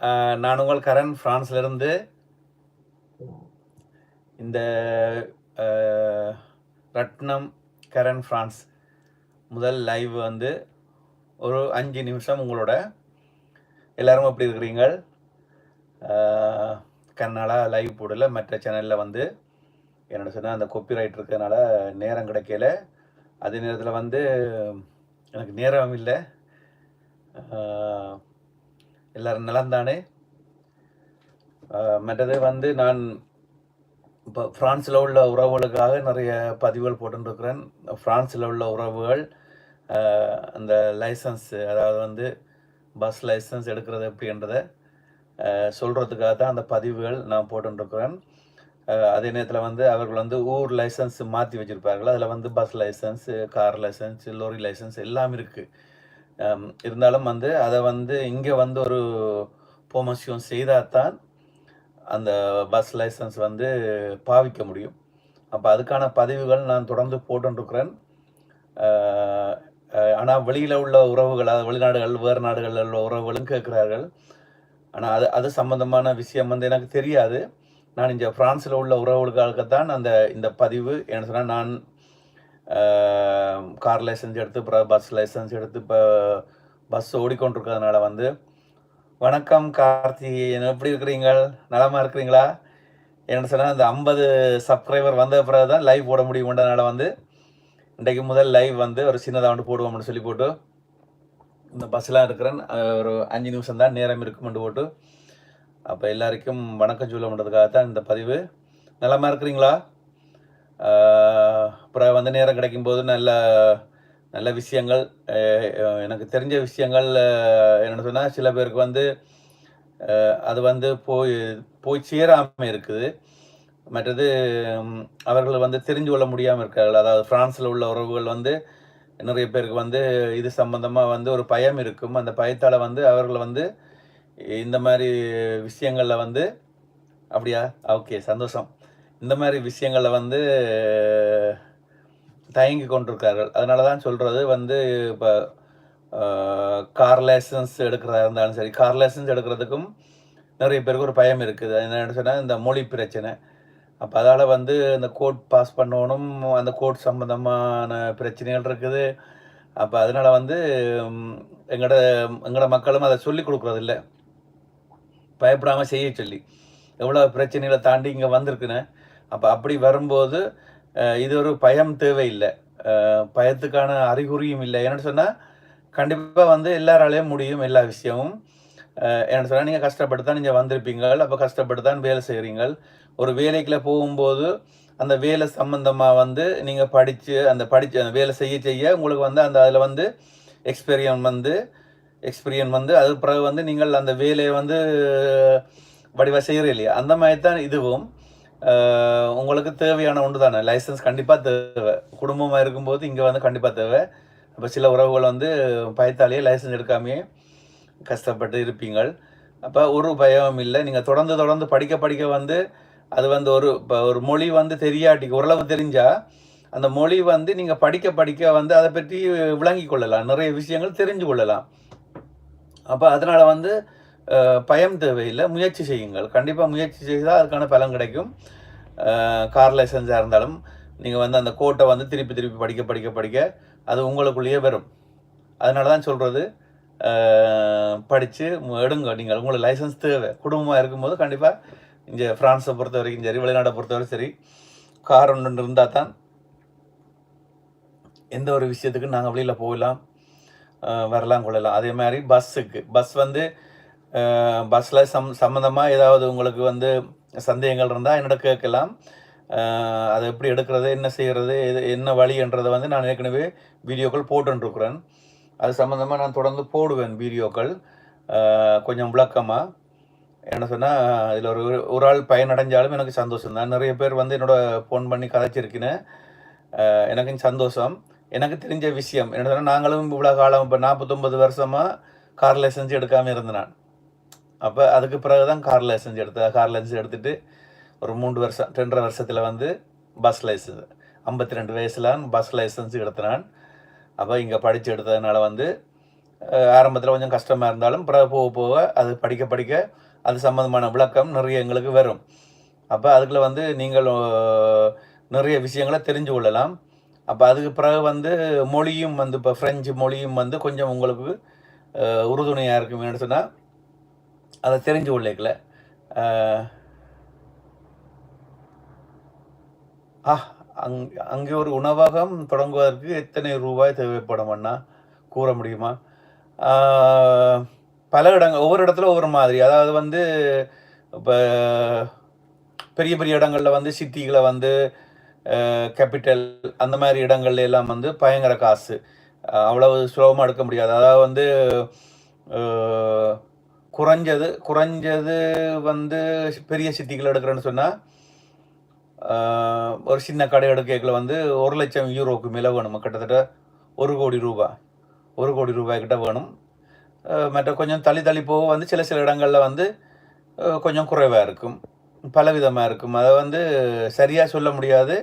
நான் உங்கள் கரண் பிரான்ஸ்லேருந்து இந்த ரட்னம் ரத்னம் கரண் ஃப்ரான்ஸ் முதல் லைவ் வந்து ஒரு அஞ்சு நிமிஷம் உங்களோட எல்லாரும் எப்படி இருக்கிறீங்க கண்ணாலா லைவ் போடல மற்ற சேனலில் வந்து என்னோட சொன்னால் அந்த கொப்பிரைட் இருக்கிறதுனால நேரம் கிடைக்கல. அதே நேரத்தில் வந்து எனக்கு நேரம் இல்லை. எல்லாரும் நலந்தானே? மற்றது வந்து நான் இப்போ ஃப்ரான்ஸில் உள்ள உறவுகளுக்காக நிறைய பதிவுகள் போட்டுருக்கிறேன். ஃப்ரான்ஸில் உள்ள உறவுகள் அந்த லைசன்ஸ் அதாவது வந்து பஸ் லைசன்ஸ் எடுக்கிறது எப்படின்றத சொல்கிறதுக்காக தான் அந்த பதிவுகள் நான் போட்டுருக்கிறேன். அதே நேரத்தில் வந்து அவர்கள் வந்து ஊர் லைசன்ஸ் மாற்றி வச்சுருப்பார்கள். அதில் வந்து bus licence car licence lorry licence எல்லாம் இருக்குது இருந்தாலும் வந்து அதை வந்து இங்கே வந்து ஒரு போமசியம் செய்தால் தான் அந்த பஸ் லைசன்ஸ் வந்து பாவிக்க முடியும். அப்போ அதுக்கான பதிவுகள் நான் தொடர்ந்து போட்டுருக்கிறேன் ஆனால் வெளியில் உள்ள உறவுகள் அதாவது வெளிநாடுகள் வேறு நாடுகளில் உள்ள உறவுகளும் கேட்குறார்கள். ஆனால் அது அது சம்மந்தமான விஷயம் வந்து எனக்கு தெரியாது. நான் இங்கே ஃப்ரான்ஸில் உள்ள உறவுகளுக்காக தான் அந்த இந்த பதிவு. என்ன சொன்னால் நான் கார் லைசன்ஸ் எடுத்து அப்புறம் பஸ் லைசன்ஸ் எடுத்து இப்போ பஸ் ஓடிக்கொண்டிருக்கிறதுனால வந்து வணக்கம் கார்த்தி. எப்படி இருக்கிறீங்க நலமாக இருக்கிறீங்களா? என்ன சொன்னால் இந்த ஐம்பது சப்ஸ்கிரைபர் வந்த பிறகு தான் லைவ் போட முடியும்ன்றதுனால வந்து இன்றைக்கு முதல் லைவ் வந்து ஒரு சின்னதாக வந்து போடுவோம்னு சொல்லி போட்டு இந்த பஸ்லாம் இருக்கிறேன். ஒரு அஞ்சு நிமிஷம் தான் நேரம் இருக்கும்னு போட்டு அப்போ எல்லாருக்கும் வணக்கம் சொல்லணுன்றதுக்காக தான் இந்த பதிவு. நலமாக இருக்கிறீங்களா? அப்புறம் வந்து நேரம் கிடைக்கும் போது நல்ல நல்ல விஷயங்கள் எனக்கு தெரிஞ்ச விஷயங்கள் என்னென்னு சொன்னால் சில பேருக்கு வந்து அது வந்து போய் போய் சேராமல் இருக்குது மற்றது அவர்கள் வந்து தெரிஞ்சு கொள்ள முடியாமல் இருக்கார்கள் அதாவது ஃப்ரான்ஸில் உள்ள உறவுகள் வந்து நிறைய பேருக்கு வந்து இது சம்பந்தமாக வந்து ஒரு பயம் இருக்கும் அந்த பயத்தால் வந்து அவர்கள் வந்து இந்த மாதிரி விஷயங்களில் வந்து அப்படியா ஓகே சந்தோஷம் இந்த மாதிரி விஷயங்களில் வந்து தயங்கி கொண்டிருக்கார்கள் அதனால தான் சொல்கிறது வந்து இப்போ கார் லைசன்ஸ் எடுக்கிறதா இருந்தாலும் சரி கார் லைசன்ஸ் எடுக்கிறதுக்கும் நிறைய பேருக்கு ஒரு பயம் இருக்குது. என்னென்னு சொன்னால் இந்த மொழி பிரச்சனை. அப்போ அதால் வந்து இந்த கோட் பாஸ் பண்ணணும் அந்த கோட் சம்மந்தமான பிரச்சனைகள் இருக்குது. அப்போ அதனால் வந்து எங்களோட எங்களோட மக்களும் அதை சொல்லி கொடுக்குறதில்ல. பயப்படாமல் செய்ய சொல்லி. எவ்வளோ பிரச்சனைகளை தாண்டி இங்கே வந்திருக்குன்னு அப்போ அப்படி வரும்போது இது ஒரு பயம் தேவையில்லை. பயத்துக்கான அறிகுறியும் இல்லை. என்னென்னு சொன்னால் கண்டிப்பாக வந்து எல்லாராலையும் முடியும் எல்லா விஷயமும். என்ன சொன்னால் நீங்கள் கஷ்டப்பட்டு தான் நீங்கள் வந்திருப்பீங்கள். அப்போ கஷ்டப்பட்டு தான் வேலை செய்கிறீங்கள் ஒரு வேலைக்குள்ள போகும்போது அந்த வேலை சம்மந்தமாக வந்து நீங்கள் படித்து அந்த படித்து அந்த வேலை செய்ய செய்ய உங்களுக்கு வந்து அந்த அதில் வந்து எக்ஸ்பீரியன் வந்து எக்ஸ்பீரியன் வந்து அது பிறகு வந்து நீங்கள் அந்த வேலையை வந்து வடிவாக செய்கிற இல்லையா? அந்த மாதிரி தான் இதுவும். உங்களுக்கு தேவையான ஒன்று தானே லைசன்ஸ் கண்டிப்பாக தேவை. குடும்பமாக இருக்கும்போது இங்கே வந்து கண்டிப்பாக தேவை. அப்போ சில உறவுகள் வந்து பயத்தாலேயே லைசன்ஸ் எடுக்காமையே கஷ்டப்பட்டு இருப்பீங்கள். அப்போ ஒரு பயமும் இல்லை. நீங்கள் தொடர்ந்து தொடர்ந்து படிக்க படிக்க வந்து அது வந்து ஒரு இப்போ ஒரு மொழி வந்து தெரியாட்டி ஓரளவு தெரிஞ்சால் அந்த மொழி வந்து நீங்கள் படிக்க படிக்க வந்து அதை பற்றி விளங்கி கொள்ளலாம். நிறைய விஷயங்கள் தெரிஞ்சு கொள்ளலாம். அப்போ அதனால் வந்து பயம் தேவையில்லை முயற்சி செய்யுங்கள். கண்டிப்பாக முயற்சி செய்தால் அதுக்கான பலன் கிடைக்கும். கார் லைசன்ஸாக இருந்தாலும் நீங்கள் வந்து அந்த கோட்டை வந்து திருப்பி திருப்பி படிக்க படிக்க படிக்க அது உங்களுக்குள்ளேயே வரும். அதனால தான் சொல்கிறது படித்து எடுங்க. நீங்கள் உங்களுக்கு லைசன்ஸ் தேவை. குடும்பமாக இருக்கும்போது கண்டிப்பாக இங்கே ஃப்ரான்ஸை பொறுத்த வரைக்கும் சரி வெளிநாட்டை பொறுத்தவரை சரி கார் ஒன்று இருந்தால் தான் எந்த ஒரு விஷயத்துக்கு நாங்கள் வெளியில் போகலாம் வரலாம் கொள்ளலாம். அதே மாதிரி பஸ்ஸுக்கு பஸ் வந்து பஸ்ஸில் சம் சம்மந்தமாக ஏதாவது உங்களுக்கு வந்து சந்தேகங்கள் இருந்தால் என்னோட கேட்கலாம். அதை எப்படி எடுக்கிறது என்ன செய்கிறது இது என்ன வழின்றதை வந்து நான் ஏற்கனவே வீடியோக்கள் போட்டுருக்குறேன். அது சம்மந்தமாக நான் தொடர்ந்து போடுவேன் வீடியோக்கள். கொஞ்சம் விளக்கமாக என்ன சொன்னால் இதில் ஒரு ஒரு ஆள் பயனடைஞ்சாலும் எனக்கு சந்தோஷம் தான். நிறைய பேர் வந்து என்னோட ஃபோன் பண்ணி கதைச்சிருக்கினேன் எனக்கு சந்தோஷம். எனக்கு தெரிஞ்ச விஷயம் என்ன சொன்னால் நாங்களும் இவ்வளோ காலம் இப்போ நாற்பத்தொம்பது வருஷமாக கார் லைசன்ஸ் எடுக்காமல் இருந்தேன் நான். அப்போ அதுக்கு பிறகு தான் கார் லைசன்ஸ் எடுத்தேன் கார் லைசன்ஸ் எடுத்துட்டு ஒரு மூன்று வருஷம் ரெண்டரை வருஷத்தில் வந்து பஸ் லைசன்ஸ் ஐம்பத்தி ரெண்டு வயசில் பஸ் லைசன்ஸ் எடுத்தினான். அப்போ இங்கே படித்து எடுத்ததுனால வந்து ஆரம்பத்தில் கொஞ்சம் கஷ்டமாக இருந்தாலும் பிறகு போக போக அது படிக்க படிக்க அது சம்மந்தமான விளக்கம் நிறைய எங்களுக்கு வரும். அப்போ அதுக்குள்ள வந்து நீங்கள் நிறைய விஷயங்களை தெரிஞ்சு கொள்ளலாம். அப்போ அதுக்கு பிறகு வந்து மொழியும் வந்து இப்போ ஃப்ரெஞ்சு மொழியும் வந்து கொஞ்சம் உங்களுக்கு உறுதுணையாக இருக்குமேனு சொன்னால் அதை தெரிஞ்சு உள்ளேக்கில். ஆ அங் அங்கே ஒரு உணவகம் தொடங்குவதற்கு எத்தனை ரூபாய் தேவைப்படும்னா கூற முடியுமா? பல இடங்கள் ஒவ்வொரு இடத்துல ஒவ்வொரு மாதிரி. அதாவது வந்து இப்போ பெரிய பெரிய இடங்களில் வந்து சிட்டிகளை வந்து கேபிட்டல் அந்த மாதிரி இடங்கள்ல எல்லாம் வந்து பயங்கர காசு. அவ்வளவு சுலபமாக எடுக்க முடியாது. அதாவது வந்து குறைஞ்சது குறைஞ்சது வந்து பெரிய சிட்டிகள் எடுக்கிறேன்னு சொன்னால் ஒரு சின்ன கடை எடுக்கல வந்து ஒரு லட்சம் யூரோக்கு மேலே வேணும்? கிட்டத்தட்ட ஒரு கோடி ரூபா ஒரு கோடி ரூபாய் கிட்ட வேணும். மற்ற கொஞ்சம் தள்ளி தள்ளி போக வந்து சில சில இடங்களில் வந்து கொஞ்சம் குறைவாக இருக்கும். பலவிதமாக இருக்கும். அதை வந்து சரியாக சொல்ல முடியாது.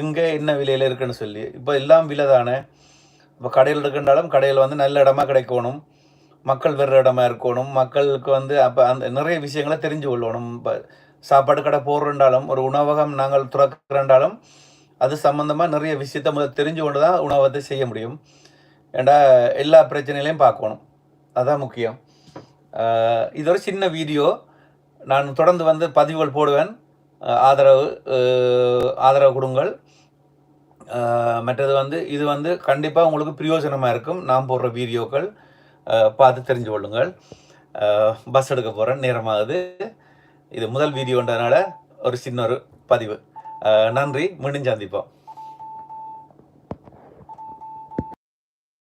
எங்கே என்ன விலையில் இருக்குன்னு சொல்லி. இப்போ எல்லாம் விலை தானே. இப்போ கடையில் இருக்கின்றாலும் கடையில் வந்து நல்ல இடமா கிடைக்கணும். மக்கள் வேறு இடமா இருக்கணும் மக்களுக்கு வந்து அப்போ அந்த நிறைய விஷயங்களை தெரிஞ்சு கொள்ளணும். இப்போ சாப்பாடு கடை போடுறண்டாலும் ஒரு உணவகம் நாங்கள் துறக்கிறண்டாலும் அது சம்மந்தமாக நிறைய விஷயத்த முதல் தெரிஞ்சு கொண்டு தான் உணவகத்தை செய்ய முடியும். ஏண்டா எல்லா பிரச்சனைகளையும் பார்க்கணும். அதுதான் முக்கியம். இது ஒரு சின்ன வீடியோ. நான் தொடர்ந்து வந்து பதிவுகள் போடுவேன். ஆதரவு ஆதரவு கொடுங்கள். மற்றது வந்து இது வந்து கண்டிப்பாக உங்களுக்கு பிரயோஜனமாக இருக்கும். நான் போடுற வீடியோக்கள். பார்த்து தெரிஞ்சு கொள்ளுங்கள். பஸ் எடுக்க போகிறேன் நேரமாகுது. இது முதல் வீடியோன்றதுனால ஒரு சின்ன ஒரு பதிவு. நன்றி. மீண்டும் சந்திப்போம்.